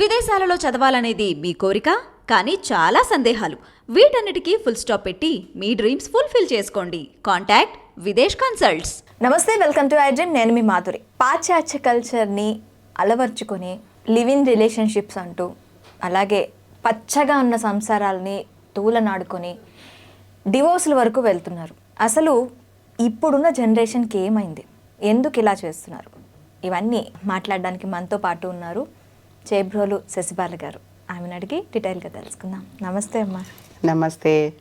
విదేశాలలో చదవాలనేది మీ కోరిక? కానీ చాలా సందేహాలు. వీటన్నిటికీ ఫుల్ స్టాప్ పెట్టి మీ డ్రీమ్స్ ఫుల్ఫిల్ చేసుకోండి. కాంటాక్ట్ విదేశ్ కన్సల్ట్స్ నమస్తే వెల్కమ్ టు ఐ డ్రీమ్ నేను మీ మాధురి. పాశ్చాత్య కల్చర్ని అలవర్చుకొని లివ్ ఇన్ రిలేషన్షిప్స్ అంటూ అలాగే పచ్చగా ఉన్న సంసారాలని తూలనాడుకొని డివోర్స్ల వరకు వెళ్తున్నారు. అసలు ఇప్పుడున్న జనరేషన్కి ఏమైంది? ఎందుకు ఇలా చేస్తున్నారు? ఇవన్నీ మాట్లాడడానికి మనతో పాటు ఉన్నారు చేబ్రోలు శశిబాల గారు. ఆమెను అడిగి డీటెయిల్గా తెలుసుకుందాం. నమస్తే అమ్మా. నమస్తే.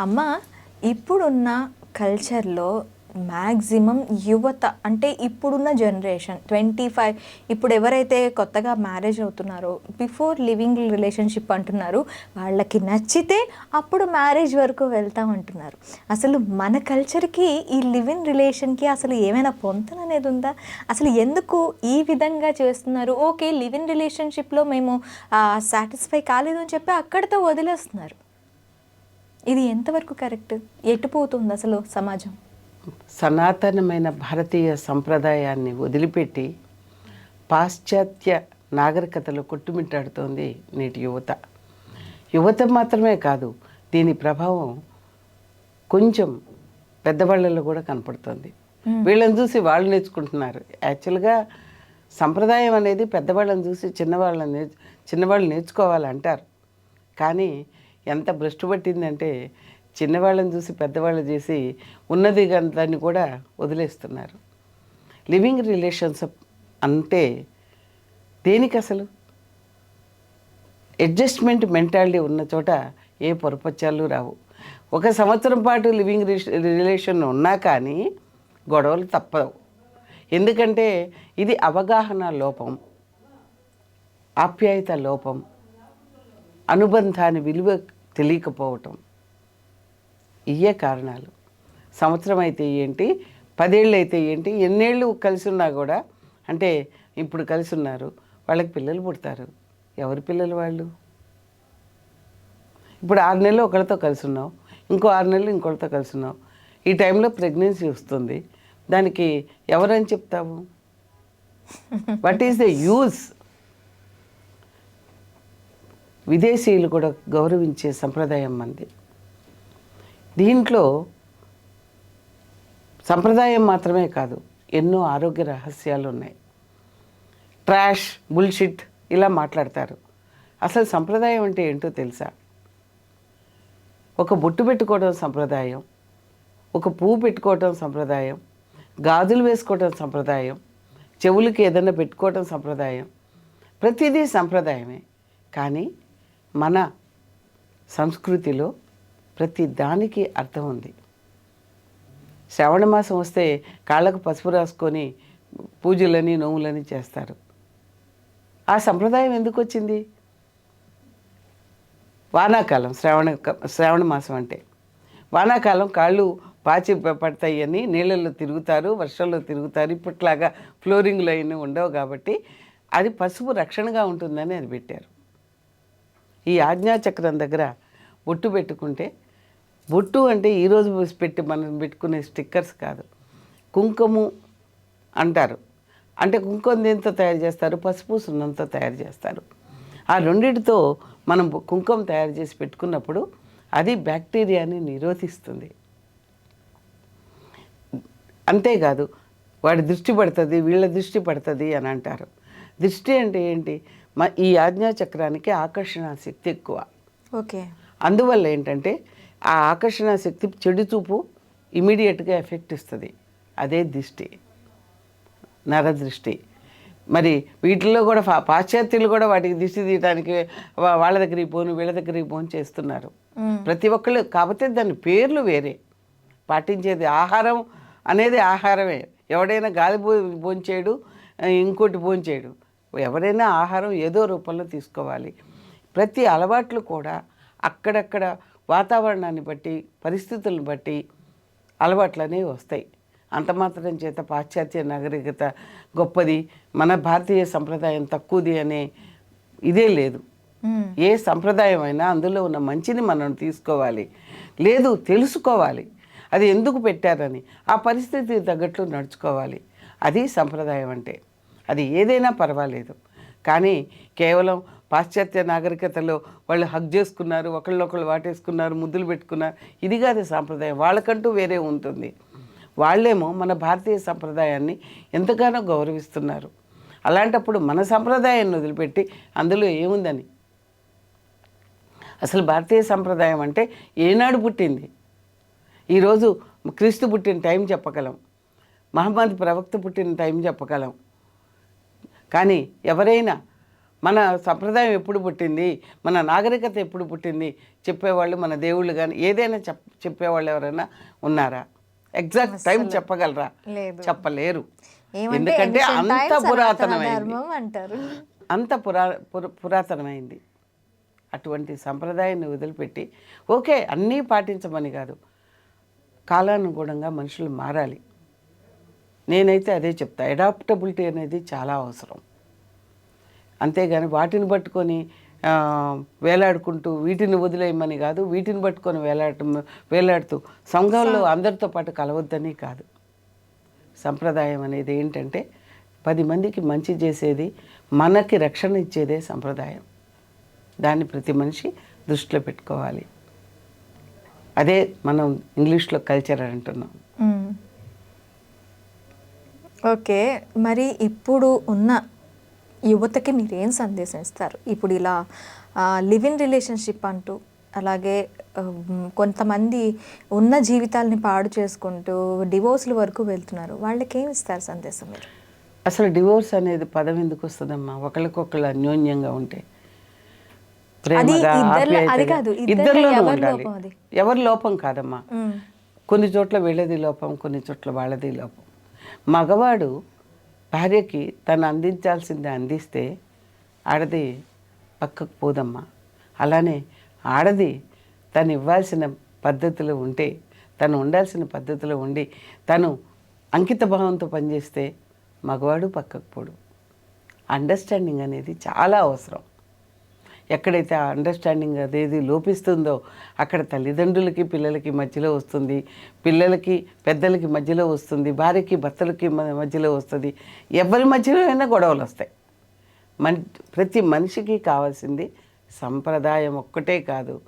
అమ్మ ఇప్పుడున్న కల్చర్లో మ్యాక్సిమం యువత అంటే ఇప్పుడున్న జనరేషన్ ట్వంటీ ఫైవ్ ఇప్పుడు ఎవరైతే కొత్తగా మ్యారేజ్ అవుతున్నారో బిఫోర్ లివింగ్ రిలేషన్షిప్ అంటున్నారు వాళ్ళకి నచ్చితే అప్పుడు మ్యారేజ్ వరకు వెళ్తాం అంటున్నారు. అసలు మన కల్చర్కి ఈ లివ్ ఇన్ రిలేషన్కి అసలు ఏమైనా పొంతన అనేది ఉందా? అసలు ఎందుకు ఈ విధంగా చేస్తున్నారు? ఓకే లివ్ ఇన్ రిలేషన్షిప్లో మేము సాటిస్ఫై కాలేదు అని చెప్పి అక్కడితో వదిలేస్తున్నారు. ఇది ఎంతవరకు కరెక్ట్? ఎటుపోతుంది అసలు సమాజం? సనాతనమైన భారతీయ సంప్రదాయాన్ని వదిలిపెట్టి పాశ్చాత్య నాగరికతలో కొట్టుమిట్టాడుతోంది నేటి యువత. యువత మాత్రమే కాదు దీని ప్రభావం కొంచెం పెద్దవాళ్ళలో కూడా కనపడుతుంది. వీళ్ళని చూసి వాళ్ళు నేర్చుకుంటున్నారు. యాక్చువల్గా సంప్రదాయం అనేది పెద్దవాళ్ళని చూసి చిన్నవాళ్ళని నేర్చు చిన్నవాళ్ళు నేర్చుకోవాలంటారు. కానీ ఎంత భ్రష్టు పట్టిందంటే చిన్నవాళ్ళని చూసి పెద్దవాళ్ళు చేసి ఉన్నది దాన్ని కూడా వదిలేస్తున్నారు. లివింగ్ రిలేషన్స్ అంటే దేనికి అసలు? అడ్జస్ట్మెంట్ మెంటాలిటీ ఉన్న చోట ఏ పొరపచ్చాలు రావు. ఒక సంవత్సరం పాటు లివింగ్ రిలేషన్ ఉన్నా కానీ గొడవలు తప్పవు. ఎందుకంటే ఇది అవగాహన లోపం ఆప్యాయత లోపం అనుబంధాన్ని విలువ తెలియకపోవటం. ఇయే కారణాలు. సంవత్సరం అయితే ఏంటి? పదేళ్ళు అయితే ఏంటి? ఎన్నేళ్ళు కలిసి ఉన్నా కూడా అంటే ఇప్పుడు కలిసి ఉన్నారు వాళ్ళకి పిల్లలు పుడతారు. ఎవరి పిల్లలు వాళ్ళు? ఇప్పుడు ఆరు నెలలు ఒకరితో కలిసి ఉన్నావు ఇంకో ఆరు నెలలు ఇంకొకరితో కలిసి ఉన్నావు ఈ టైంలో ప్రెగ్నెన్సీ వస్తుంది. దానికి ఎవరని చెప్తావు? వాట్ ఈస్ ద యూజ్ విదేశీయులు కూడా గౌరవించే సంప్రదాయం మంది. దీంట్లో సంప్రదాయం మాత్రమే కాదు ఎన్నో ఆరోగ్య రహస్యాలు ఉన్నాయి ట్రాష్ బుల్షిట్ ఇలా మాట్లాడతారు. అసలు సంప్రదాయం అంటే ఏంటో తెలుసా? ఒక బొట్టు పెట్టుకోవడం సంప్రదాయం ఒక పువ్వు పెట్టుకోవటం సంప్రదాయం గాజులు వేసుకోవటం సంప్రదాయం చెవులకి ఏదైనా పెట్టుకోవటం సంప్రదాయం. ప్రతిదీ సంప్రదాయమే. కానీ మన సంస్కృతిలో ప్రతి దానికి అర్థం ఉంది. శ్రవణ మాసం వస్తే కాళ్ళకు పసుపు రాసుకొని పూజలని నోములని చేస్తారు. ఆ సంప్రదాయం ఎందుకు వచ్చింది? వానాకాలం శ్రావణ శ్రావణ మాసం అంటే. వానాకాలం కాళ్ళు పాచి పడతాయి అని నీళ్ళల్లో తిరుగుతారు వర్షంలో తిరుగుతారు. ఇప్పట్లాగా ఫ్లోరింగ్లు అయిన ఉండవు కాబట్టి అది పసుపు రక్షణగా ఉంటుందని అది పెట్టారు. ఈ ఆజ్ఞాచక్రం దగ్గర బొట్టు పెట్టుకుంటే బొట్టు అంటే ఈరోజు పెట్టి మనం పెట్టుకునే స్టిక్కర్స్ కాదు. కుంకుమ అంటారు. అంటే కుంకుమ దేంతో తయారు చేస్తారు? పసుపు సున్నంతో తయారు చేస్తారు. ఆ రెండిటితో మనం కుంకుమ తయారు చేసి పెట్టుకున్నప్పుడు అది బ్యాక్టీరియాని నిరోధిస్తుంది. అంతేకాదు వాడి దృష్టి పడుతుంది వీళ్ళ దృష్టి పడుతుంది అని అంటారు. దృష్టి అంటే ఏంటి? మ ఈ ఆజ్ఞాచక్రానికి ఆకర్షణ శక్తి ఎక్కువ. ఓకే. అందువల్ల ఏంటంటే ఆ ఆకర్షణ శక్తి చెడు చూపు ఇమీడియట్గా ఎఫెక్ట్ ఇస్తుంది. అదే దృష్టి. నరదృష్టి. మరి వీటిల్లో కూడా పాశ్చాత్యులు కూడా వాటికి దిష్టి తీయడానికి వాళ్ళ దగ్గరికి పోను వీళ్ళ దగ్గరికి పోను చేస్తున్నారు. ప్రతి ఒక్కళ్ళు కాకపోతే దాని పేర్లు వేరే. పాటించేది ఆహారం అనేది ఆహారమే. ఎవడైనా గాలి భోంచేయడు ఇంకోటి భోంచేయడు ఎవరైనా ఆహారం ఏదో రూపంలో తీసుకోవాలి. ప్రతి అలవాట్లు కూడా అక్కడక్కడ వాతావరణాన్ని బట్టి పరిస్థితులను బట్టి అలవాట్లు అనేవి వస్తాయి. అంత మాత్రం చేత పాశ్చాత్య నాగరికత గొప్పది. మన భారతీయ సంప్రదాయం తక్కువది అనే ఇదే లేదు. ఏ సంప్రదాయం అయినా అందులో ఉన్న మంచిని మనం తీసుకోవాలి. లేదు తెలుసుకోవాలి. అది ఎందుకు పెట్టారని ఆ పరిస్థితికి తగ్గట్లు నడుచుకోవాలి. అది సంప్రదాయం అంటే. అది ఏదైనా పర్వాలేదు. కానీ కేవలం పాశ్చాత్య నాగరికతలో వాళ్ళు హగ్ చేసుకున్నారు ఒకళ్ళొకళ్ళు వాటేసుకున్నారు ముద్దులు పెట్టుకున్నారు. ఇది కాదు సాంప్రదాయం. వాళ్ళకంటూ వేరే ఉంటుంది. వాళ్ళేమో మన భారతీయ సంప్రదాయాన్ని ఎంతగానో గౌరవిస్తున్నారు. అలాంటప్పుడు మన సంప్రదాయాన్ని వదిలిపెట్టి అందులో ఏముందని? అసలు భారతీయ సంప్రదాయం అంటే ఏనాడు పుట్టింది? ఈరోజు క్రీస్తు పుట్టిన టైం చెప్పగలం. మహమ్మద్ ప్రవక్త పుట్టిన టైం చెప్పగలం. కానీ ఎవరైనా మన సంప్రదాయం ఎప్పుడు పుట్టింది? మన నాగరికత ఎప్పుడు పుట్టింది? చెప్పేవాళ్ళు మన దేవుళ్ళు కానీ ఏదైనా చెప్ చెప్పేవాళ్ళు ఎవరైనా ఉన్నారా? ఎగ్జాక్ట్ టైం చెప్పగలరా. చెప్పలేరు. ఎందుకంటే అంత పురాతనమైంది. అంత పురా పుర- పురాతనమైంది. అటువంటి సంప్రదాయాన్ని వదిలిపెట్టి ఓకే అన్నీ పాటించమని కాదు. కాలానుగుణంగా మనుషులు మారాలి. నేనైతే అదే చెప్తా. అడాప్టబిలిటీ అనేది చాలా అవసరం. అంతేగాని వాటిని పట్టుకొని వేలాడుకుంటూ వీటిని వదిలేయమని కాదు వీటిని పట్టుకొని వేలాడ వేలాడుతూ సంఘంలో అందరితో పాటు కలవద్దని కాదు. సంప్రదాయం అనేది ఏంటంటే పది మందికి మంచి చేసేది మనకి రక్షణ ఇచ్చేదే సంప్రదాయం. దాన్ని ప్రతి మనిషి దృష్టిలో పెట్టుకోవాలి. అదే మనం ఇంగ్లీష్లో కల్చర్ అంటున్నాం. మ్మ్. ఓకే. మరి ఇప్పుడు ఉన్న యువతకి మీరు ఏం సందేశం ఇస్తారు? ఇప్పుడు ఇలా లివ్ ఇన్ రిలేషన్షిప్ అంటూ అలాగే కొంతమంది ఉన్న జీవితాలని పాడు చేసుకుంటూ డివోర్స్ల వరకు వెళ్తున్నారు. వాళ్ళకి ఏం ఇస్తారు సందేశం మీరు? అసలు డివోర్స్ అనేది పదం ఎందుకు వస్తుందమ్మా? ఒకరికొకళ్ళు అన్యోన్యంగా ఉంటే. ఇద్దరిలోనూ ఎవరి ఉండాలి. లోపం అది? ఎవరి లోపం కాదమ్మా. మ్మ్. కొన్ని చోట్ల వీళ్ళది లోపం కొన్ని చోట్ల వాళ్ళది లోపం. మగవాడు భార్యకి తను అందించాల్సింది అందిస్తే ఆడది పక్కకు పోదమ్మా. అలానే ఆడది తను ఇవ్వాల్సిన పద్ధతిలో ఉంటే తను ఉండాల్సిన పద్ధతిలో ఉండి తను అంకిత భావంతో పనిచేస్తే మగవాడు పక్కకు పోడు. అండర్స్టాండింగ్ అనేది చాలా అవసరం. ఎక్కడైతే ఆ అండర్స్టాండింగ్ అదేది లోపిస్తుందో అక్కడ తల్లిదండ్రులకి పిల్లలకి మధ్యలో వస్తుంది. పిల్లలకి పెద్దలకి మధ్యలో వస్తుంది. భార్యకి భర్తలకి మధ్యలో వస్తుంది. ఎవరి మధ్యలో అయినా గొడవలు వస్తాయి. మన్ ప్రతి మనిషికి కావాల్సింది సంప్రదాయం ఒక్కటే కాదు.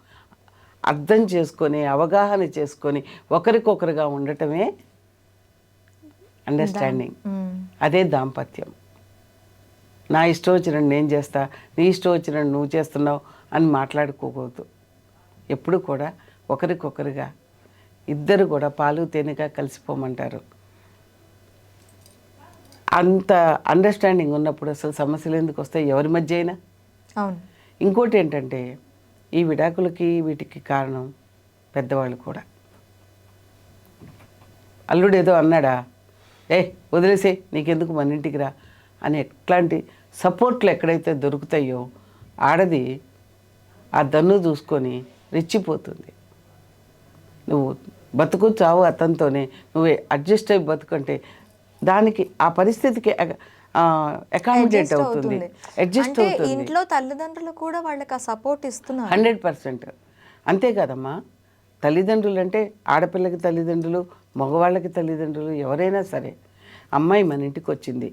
అర్థం చేసుకొని అవగాహన చేసుకొని ఒకరికొకరుగా ఉండటమే అండర్స్టాండింగ్. అదే దాంపత్యం. నా ఇష్టం వచ్చినట్టు నేను చేస్తా నీ ఇష్టం వచ్చినట్టు నువ్వు చేస్తున్నావు అని మాట్లాడుకోకూడదు. ఎప్పుడు కూడా ఒకరికొకరుగా ఇద్దరు కూడా పాలు తేనెగా కలిసిపోమంటారు. అంత అండర్స్టాండింగ్ ఉన్నప్పుడు అసలు సమస్యలు ఎందుకు వస్తాయి? ఎవరి మధ్య అయినా? అవును. ఇంకోటి ఏంటంటే ఈ విడాకులకి వీటికి కారణం పెద్దవాళ్ళు కూడా. అల్లుడు ఏదో అన్నాడా ఏ వదిలేసే నీకెందుకు మన ఇంటికి రా అని ఎట్లాంటి సపోర్ట్లు ఎక్కడైతే దొరుకుతాయో ఆడది ఆ దన్ను చూసుకొని రెచ్చిపోతుంది. నువ్వు బతుకు చావు అతనితోనే నువ్వు అడ్జస్ట్ అయ్యి బతుకంటే దానికి ఆ పరిస్థితికి అకామిడేట్ అవుతుంది. అడ్జస్ట్ అవుతుంది. ఇంట్లో తల్లిదండ్రులు కూడా వాళ్ళకి ఆ సపోర్ట్ ఇస్తున్నారు. Hundred percent. అంతే కదమ్మా. తల్లిదండ్రులు అంటే ఆడపిల్లకి తల్లిదండ్రులు మగవాళ్ళకి తల్లిదండ్రులు ఎవరైనా సరే. అమ్మాయి మన ఇంటికి వచ్చింది.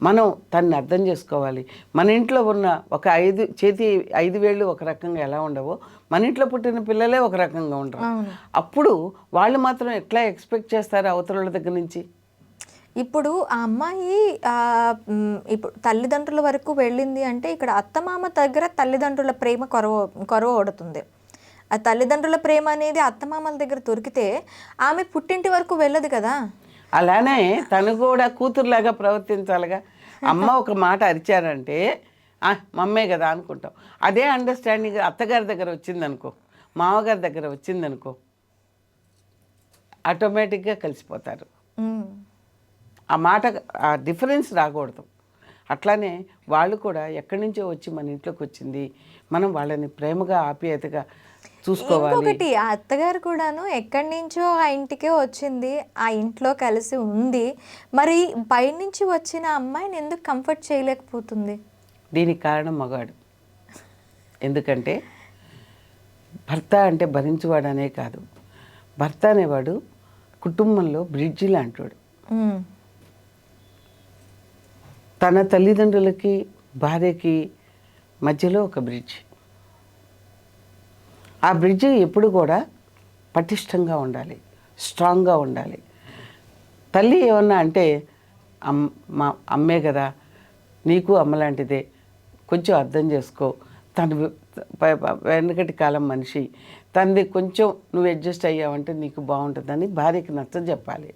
మనం తన్ని అర్థం చేసుకోవాలి. మన ఇంట్లో ఉన్న ఒక ఐదు చేతి ఐదు వేళ్ళు ఒక రకంగా ఎలా ఉండవో మన ఇంట్లో పుట్టిన పిల్లలే ఒక రకంగా ఉండరు. అవును. అప్పుడు వాళ్ళు మాత్రం ఎట్లా ఎక్స్పెక్ట్ చేస్తారు అవతల దగ్గర నుంచి? ఇప్పుడు ఆ అమ్మాయి ఇప్పుడు తల్లిదండ్రుల వరకు వెళ్ళింది అంటే ఇక్కడ అత్తమామ దగ్గర తల్లిదండ్రుల ప్రేమ కొరవ కొరవ ఓడుతుంది ఆ తల్లిదండ్రుల ప్రేమ అనేది అత్తమామల దగ్గర దొరికితే ఆమె పుట్టింటి వరకు వెళ్ళదు కదా? అలానే తను కూడా కూతురులాగా ప్రవర్తించాలిగా. అమ్మ ఒక మాట అరిచారంటే "ఆ, మమ్మే కదా అనుకుంటాం. అదే అండర్స్టాండింగ్ అత్తగారి దగ్గర వచ్చిందనుకో మామగారి దగ్గర వచ్చిందనుకో ఆటోమేటిక్గా కలిసిపోతారు. ఆ మాట ఆ డిఫరెన్స్ రాకూడదు. అట్లానే వాళ్ళు కూడా ఎక్కడి నుంచో వచ్చి మన ఇంట్లోకి వచ్చింది మనం వాళ్ళని ప్రేమగా ఆప్యాయతగా చూసుకోవాలి. ఇంకొకటి ఆ అత్తగారు కూడాను ఎక్కడి నుంచో ఆ ఇంటికే వచ్చింది ఆ ఇంట్లో కలిసి ఉంది. మరి పైనుంచి వచ్చిన అమ్మాయిని ఎందుకు కంఫర్ట్ చేయలేకపోతుంది? దీనికి కారణం మగాడు. ఎందుకంటే భర్త అంటే భరించువాడనే కాదు. భర్త అనేవాడు కుటుంబంలో బ్రిడ్జి లాంటివాడు తన తల్లిదండ్రులకి భార్యకి మధ్యలో ఒక బ్రిడ్జ్. ఆ బ్రిడ్జ్ ఎప్పుడు కూడా పటిష్టంగా ఉండాలి స్ట్రాంగ్గా ఉండాలి. తల్లి ఏమన్నా అంటే అమ్ మా అమ్మే కదా నీకు అమ్మలాంటిదే కొంచెం అర్థం చేసుకో. తను వెనకటి కాలం మనిషి. తనది కొంచెం నువ్వు అడ్జస్ట్ అయ్యావంటే నీకు బాగుంటుందని భార్యకి నచ్చ చెప్పాలి.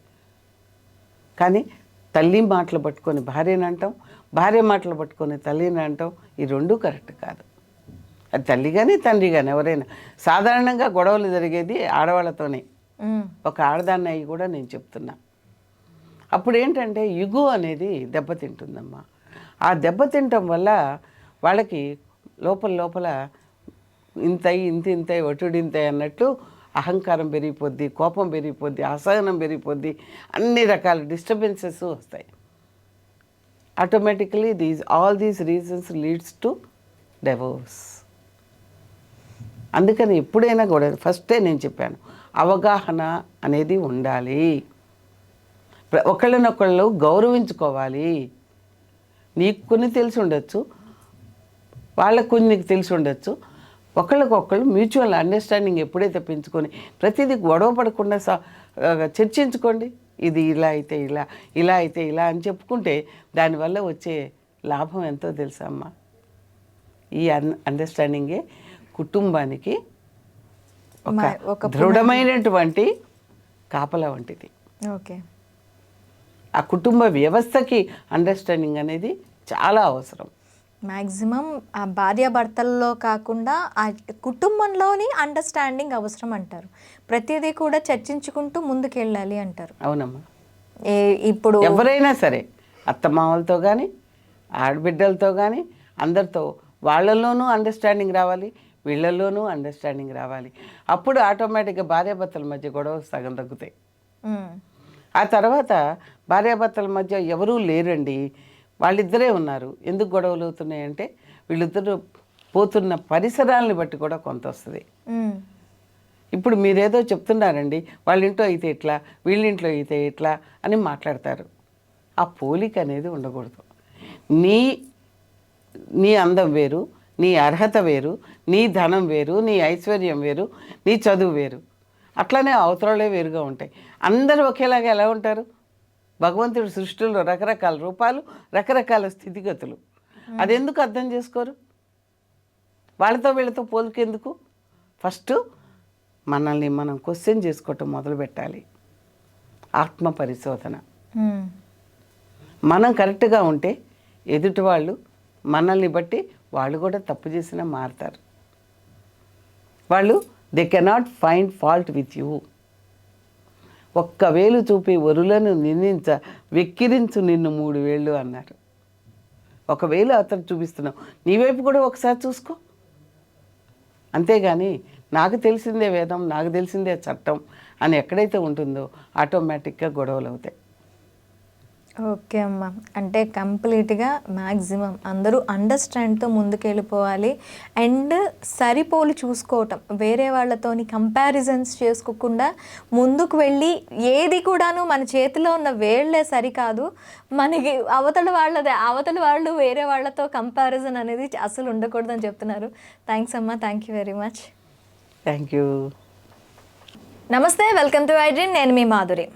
కానీ తల్లి మాటలు పట్టుకొని భార్యని అంటాం భార్య మాటలు పట్టుకొని తల్లిని అంటాం ఈ రెండూ కరెక్ట్ కాదు. అది తల్లి కానీ తండ్రి కానీ ఎవరైనా. సాధారణంగా గొడవలు జరిగేది ఆడవాళ్ళతోనే. ఒక ఆడదాన్ని అయ్యి కూడా నేను చెప్తున్నా. అప్పుడు ఏంటంటే యుగు అనేది దెబ్బతింటుందమ్మా. ఆ దెబ్బతింటం వల్ల వాళ్ళకి లోపల లోపల ఇంతై ఇంత ఇంతై ఒటుడు ఇంతై అన్నట్టు అహంకారం పెరిగిపోద్ది కోపం పెరిగిపోద్ది అసహనం పెరిగిపోద్ది అన్ని రకాల డిస్టర్బెన్సెస్ వస్తాయి. Automatically these all these reasons leads to divorce అందుకని ఎప్పుడైనా కూడా ఫస్టే నేను చెప్పాను అవగాహన అనేది ఉండాలి. ప్ర- ఒకళ్ళనొకళ్ళు గౌరవించుకోవాలి. నీకు కొన్ని తెలిసి ఉండొచ్చు వాళ్ళకు కొన్ని నీకు తెలిసి ఉండొచ్చు. ఒకళ్ళకొకళ్ళు మ్యూచువల్ అండర్స్టాండింగ్ ఎప్పుడైతే పెంచుకొని ప్రతిదీ గొడవ పడకుండా సా చర్చించుకోండి. ఇది ఇలా అయితే ఇలా ఇలా అయితే ఇలా అని చెప్పుకుంటే దానివల్ల వచ్చే లాభం ఎంతో తెలుసా అమ్మా ఈ అన్ అండర్స్టాండింగే కుటుంబానికి ఒక దృఢమైనటువంటి కాపల వంటిది. ఓకే. ఆ కుటుంబ వ్యవస్థకి అండర్స్టాండింగ్ అనేది చాలా అవసరం. మ్యాక్సిమం ఆ భార్యాభర్తల్లో కాకుండా ఆ కుటుంబంలోని అండర్స్టాండింగ్ అవసరం అంటారు. ప్రతిదీ కూడా చర్చించుకుంటూ ముందుకెళ్ళాలి అంటారు. అవునమ్మా. ఏ ఇప్పుడు ఎవరైనా సరే అత్తమామలతో కానీ ఆడబిడ్డలతో కానీ అందరితో వాళ్ళలోనూ అండర్స్టాండింగ్ రావాలి. వీళ్ళలోనూ అండర్స్టాండింగ్ రావాలి. అప్పుడు ఆటోమేటిక్గా భార్యాభర్తల మధ్య గొడవ సగం తగ్గుతాయి. ఆ తర్వాత భార్యాభర్తల మధ్య ఎవరూ లేరండి. వాళ్ళిద్దరే ఉన్నారు. ఎందుకు గొడవలు అవుతున్నాయంటే వీళ్ళిద్దరూ పోతున్న పరిసరాలని బట్టి కూడా కొంత వస్తుంది. ఇప్పుడు మీరేదో చెప్తున్నారండి వాళ్ళ ఇంట్లో అయితే ఇట్లా వీళ్ళ ఇంట్లో అయితే ఇట్లా అని మాట్లాడతారు. ఆ పోలిక అనేది ఉండకూడదు. నీ నీ అందం వేరు నీ అర్హత వేరు నీ ధనం వేరు నీ ఐశ్వర్యం వేరు నీ చదువు వేరు. అట్లనే అవతరాలే వేరుగా ఉంటాయి. అందరూ ఒకేలాగా ఎలా ఉంటారు? భగవంతుడి సృష్టిలో రకరకాల రూపాలు రకరకాల స్థితిగతులు. అదెందుకు అర్థం చేసుకోరు? వాళ్ళతో వీళ్ళతో పోలికెందుకు ఫస్ట్ మనల్ని మనం క్వశ్చన్ చేసుకోవటం మొదలు పెట్టాలి. ఆత్మ పరిశోధన. మనం కరెక్ట్గా ఉంటే ఎదుటి వాళ్ళు మనల్ని బట్టి వాళ్ళు కూడా తప్పు చేసినా మారుతారు. వాళ్ళు they cannot find fault with you ఒక్క వేలు చూపి వరులను నిందించ వెక్కిరించు నిన్ను మూడు వేళ్ళు అన్నారు. ఒకవేళ అతను చూపిస్తున్నావు నీ వైపు కూడా ఒకసారి చూసుకో. అంతేగాని నాకు తెలిసిందే వేదం నాకు తెలిసిందే చట్టం అని ఎక్కడైతే ఉంటుందో ఆటోమేటిక్గా గొడవలు అవుతాయి. ఓకే అమ్మ. అంటే కంప్లీట్గా మ్యాక్సిమం అందరూ అండర్స్టాండ్తో ముందుకెళ్ళిపోవాలి. అండ్ సరిపోలు చూసుకోవటం. వేరే వాళ్ళతోని కంపారిజన్స్ చేసుకోకుండా ముందుకు వెళ్ళి ఏది కూడాను మన చేతిలో ఉన్న వేళ్ళే సరికాదు. మనకి అవతల వాళ్ళదే అవతల వాళ్ళు వేరే వాళ్ళతో కంపారిజన్ అనేది అసలు ఉండకూడదని చెప్తున్నారు. థ్యాంక్స్ అమ్మ. Thank you very much. Thank you. నమస్తే. Welcome to I dream. నేను మీ మాధురి.